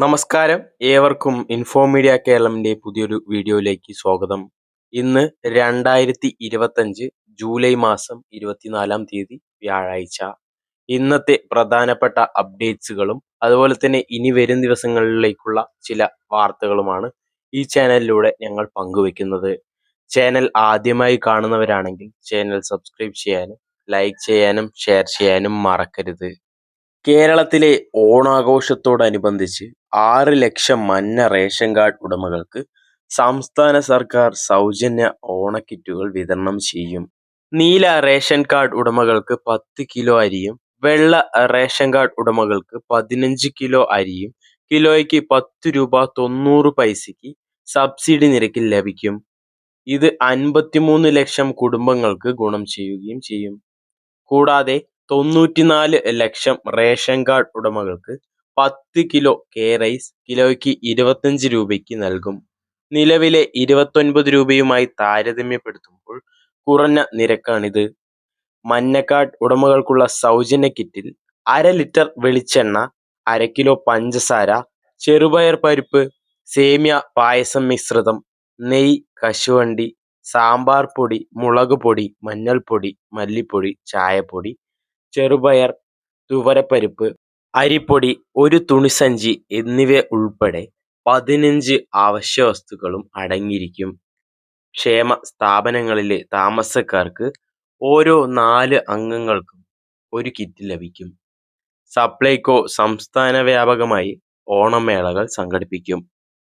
നമസ്കാരം. ഏവർക്കും info media കേരളത്തിന്റെ പുതിയൊരു വീഡിയോയിലേക്ക് സ്വാഗതം. ഇന്ന് രണ്ടായിരത്തി ഇരുപത്തഞ്ച് ജൂലൈ മാസം ഇരുപത്തിനാലാം തീയതി വ്യാഴാഴ്ച. ഇന്നത്തെ പ്രധാനപ്പെട്ട അപ്ഡേറ്റ്സുകളും അതുപോലെ തന്നെ ഇനി വരും ദിവസങ്ങളിലേക്കുള്ള ചില വാർത്തകളുമാണ് ഈ ചാനലിലൂടെ ഞങ്ങൾ പങ്കുവെക്കുന്നത് ചാനൽ ആദ്യമായി കാണുന്നവരാണെങ്കിൽ ചാനൽ സബ്സ്ക്രൈബ് ചെയ്യാനും ലൈക്ക് ചെയ്യാനും ഷെയർ ചെയ്യാനും മറക്കരുത്. കേരളത്തിലെ ഓണാഘോഷത്തോടനുബന്ധിച്ച് ആറ് ലക്ഷം മഞ്ഞ റേഷൻ കാർഡ് ഉടമകൾക്ക് സംസ്ഥാന സർക്കാർ സൗജന്യ ഓണക്കിറ്റുകൾ വിതരണം ചെയ്യും. നീല റേഷൻ കാർഡ് ഉടമകൾക്ക് പത്ത് കിലോ അരിയും വെള്ള റേഷൻ കാർഡ് ഉടമകൾക്ക് പതിനഞ്ച് കിലോ അരിയും കിലോയ്ക്ക് പത്ത് രൂപ തൊണ്ണൂറ് പൈസയ്ക്ക് സബ്സിഡി നിരക്കിൽ ലഭിക്കും. ഇത് അൻപത്തിമൂന്ന് ലക്ഷം കുടുംബങ്ങൾക്ക് ഗുണം ചെയ്യുകയും ചെയ്യും. കൂടാതെ തൊണ്ണൂറ്റിനാല് ലക്ഷം റേഷൻ കാർഡ് ഉടമകൾക്ക് പത്ത് കിലോ കേറൈസ് കിലോയ്ക്ക് ഇരുപത്തഞ്ച് രൂപയ്ക്ക് നൽകും. നിലവിലെ ഇരുപത്തൊൻപത് രൂപയുമായി താരതമ്യപ്പെടുത്തുമ്പോൾ കുറഞ്ഞ നിരക്കാണിത്. മഞ്ഞക്കാർഡ് ഉടമകൾക്കുള്ള സൗജന്യ കിറ്റിൽ അര ലിറ്റർ വെളിച്ചെണ്ണ അര കിലോ പഞ്ചസാര ചെറുപയർ പരിപ്പ് സേമിയ പായസം മിശ്രിതം നെയ് കശുവണ്ടി സാമ്പാർ പൊടി മുളക് പൊടി മഞ്ഞൾപ്പൊടി മല്ലിപ്പൊടി ചായപ്പൊടി ചെറുപയർ തുവരപ്പരിപ്പ് അരിപ്പൊടി ഒരു തുണിസഞ്ചി എന്നിവ ഉൾപ്പെടെ പതിനഞ്ച് അവശ്യവസ്തുക്കളും അടങ്ങിയിരിക്കും. ക്ഷേമ സ്ഥാപനങ്ങളിലെ താമസക്കാർക്ക് ഓരോ നാല് അംഗങ്ങൾക്കും ഒരു കിറ്റ് ലഭിക്കും. സപ്ലൈകോ സംസ്ഥാന വ്യാപകമായി ഓണമേളകൾ സംഘടിപ്പിക്കും.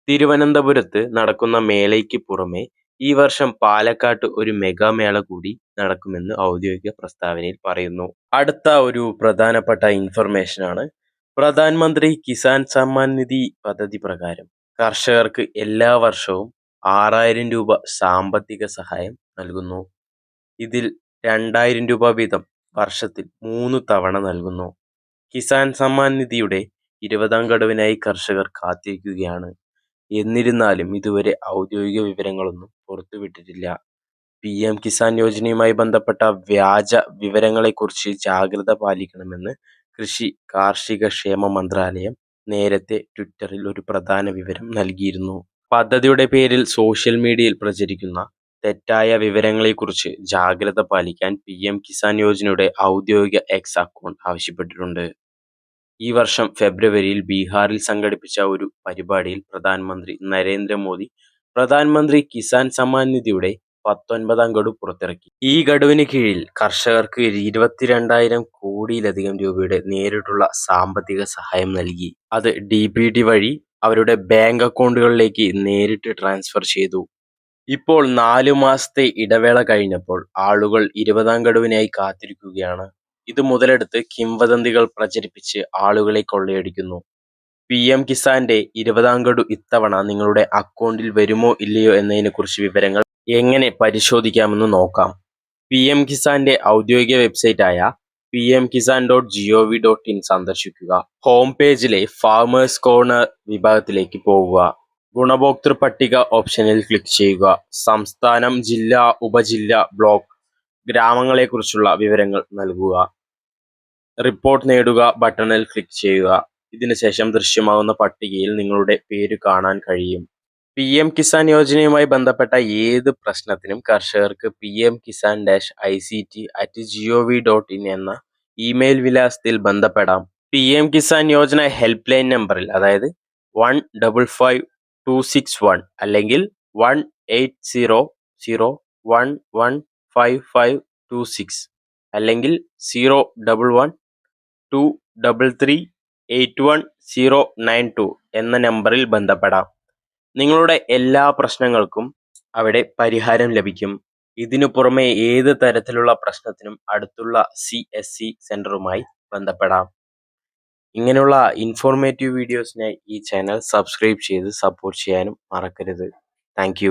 തിരുവനന്തപുരത്ത് നടക്കുന്ന മേളയ്ക്ക് പുറമെ ഈ വർഷം പാലക്കാട്ട് ഒരു മെഗാമേള കൂടി നടക്കുമെന്ന് ഔദ്യോഗിക പ്രസ്താവനയിൽ പറയുന്നു. അടുത്ത ഒരു പ്രധാനപ്പെട്ട ഇൻഫർമേഷൻ ആണ് പ്രധാനമന്ത്രി കിസാൻ സമ്മാൻ നിധി പദ്ധതി പ്രകാരം കർഷകർക്ക് എല്ലാ വർഷവും ആറായിരം രൂപ സാമ്പത്തിക സഹായം നൽകുന്നു. ഇതിൽ രണ്ടായിരം രൂപ വീതം വർഷത്തിൽ മൂന്ന് തവണ നൽകുന്നു. കിസാൻ സമ്മാൻ നിധിയുടെ ഇരുപതാം ഗഡുവിനായി കർഷകർ കാത്തിരിക്കുകയാണ്. എന്നിരുന്നാലും ഇതുവരെ ഔദ്യോഗിക വിവരങ്ങളൊന്നും പുറത്തുവിട്ടിട്ടില്ല. പി എം കിസാൻ യോജനയുമായി ബന്ധപ്പെട്ട വ്യാജ വിവരങ്ങളെക്കുറിച്ച് ജാഗ്രത പാലിക്കണമെന്ന് കൃഷി കാർഷിക ക്ഷേമ മന്ത്രാലയം നേരത്തെ ട്വിറ്ററിൽ ഒരു പ്രധാന വിവരം നൽകിയിരുന്നു. പദ്ധതിയുടെ പേരിൽ സോഷ്യൽ മീഡിയയിൽ പ്രചരിക്കുന്ന തെറ്റായ വിവരങ്ങളെക്കുറിച്ച് ജാഗ്രത പാലിക്കാൻ പി എം കിസാൻ യോജനയുടെ ഔദ്യോഗിക എക്സ് അക്കൗണ്ട് ആവശ്യപ്പെട്ടിട്ടുണ്ട്. ഈ വർഷം ഫെബ്രുവരിയിൽ ബീഹാറിൽ സംഘടിപ്പിച്ച ഒരു പരിപാടിയിൽ പ്രധാനമന്ത്രി നരേന്ദ്രമോദി പ്രധാനമന്ത്രി കിസാൻ സമ്മാൻ നിധിയുടെ പത്തൊൻപതാം ഗഡു പുറത്തിറക്കി. ഈ ഗഡുവിന് കീഴിൽ കർഷകർക്ക് ഇരുപത്തിരണ്ടായിരം കോടിയിലധികം രൂപയുടെ നേരിട്ടുള്ള സാമ്പത്തിക സഹായം നൽകി. അത് ഡി ബി ഡി വഴി അവരുടെ ബാങ്ക് അക്കൗണ്ടുകളിലേക്ക് നേരിട്ട് ട്രാൻസ്ഫർ ചെയ്തു. ഇപ്പോൾ നാലു മാസത്തെ ഇടവേള കഴിഞ്ഞപ്പോൾ ആളുകൾ ഇരുപതാം ഗഡുവിനായി കാത്തിരിക്കുകയാണ്. ഇത് മുതലെടുത്ത് കിംവദന്തികൾ പ്രചരിപ്പിച്ച് ആളുകളെ കൊള്ളയടിക്കുന്നു. പി എം കിസാന്റെ ഇരുപതാം ഗഡു ഇത്തവണ നിങ്ങളുടെ അക്കൗണ്ടിൽ വരുമോ ഇല്ലയോ എന്നതിനെക്കുറിച്ച് വിവരങ്ങൾ എങ്ങനെ പരിശോധിക്കാമെന്ന് നോക്കാം. പി എം കിസാന്റെ ഔദ്യോഗിക വെബ്സൈറ്റായ P M Kisan dot G O V dot in സന്ദർശിക്കുക. ഹോം പേജിലെ ഫാമേഴ്സ് കോർണർ വിഭാഗത്തിലേക്ക് പോവുക. ഗുണഭോക്തൃ പട്ടിക ഓപ്ഷനിൽ ക്ലിക്ക് ചെയ്യുക. സംസ്ഥാനം ജില്ല ഉപജില്ല ബ്ലോക്ക് ഗ്രാമങ്ങളെക്കുറിച്ചുള്ള വിവരങ്ങൾ നൽകുക. റിപ്പോർട്ട് നേടുക ബട്ടണിൽ ക്ലിക്ക് ചെയ്യുക. ഇതിനുശേഷം ദൃശ്യമാകുന്ന പട്ടികയിൽ നിങ്ങളുടെ പേര് കാണാൻ കഴിയും. പി എം കിസാൻ യോജനയുമായി ബന്ധപ്പെട്ട ഏത് പ്രശ്നത്തിനും കർഷകർക്ക് P M Kisan dash I C T at G O V dot in എന്ന ഇമെയിൽ വിലാസത്തിൽ ബന്ധപ്പെടാം. P M Kisan Yojana help line നമ്പറിൽ അതായത് one double five two six one അല്ലെങ്കിൽ one eight zero zero one one five five two six അല്ലെങ്കിൽ zero double one two double three eight one zero nine two എന്ന നമ്പറിൽ ബന്ധപ്പെടാം. നിങ്ങളുടെ എല്ലാ പ്രശ്നങ്ങൾക്കും അവിടെ പരിഹാരം ലഭിക്കും. ഇതിനു പുറമെ ഏത് തരത്തിലുള്ള പ്രശ്നത്തിനും അടുത്തുള്ള സി എസ് സി സെന്ററുമായി ബന്ധപ്പെടാം. ഇങ്ങനെയുള്ള ഇൻഫോർമേറ്റീവ് വീഡിയോസിനായി ഈ ചാനൽ സബ്സ്ക്രൈബ് ചെയ്ത് സപ്പോർട്ട് ചെയ്യാനും മറക്കരുത്. താങ്ക്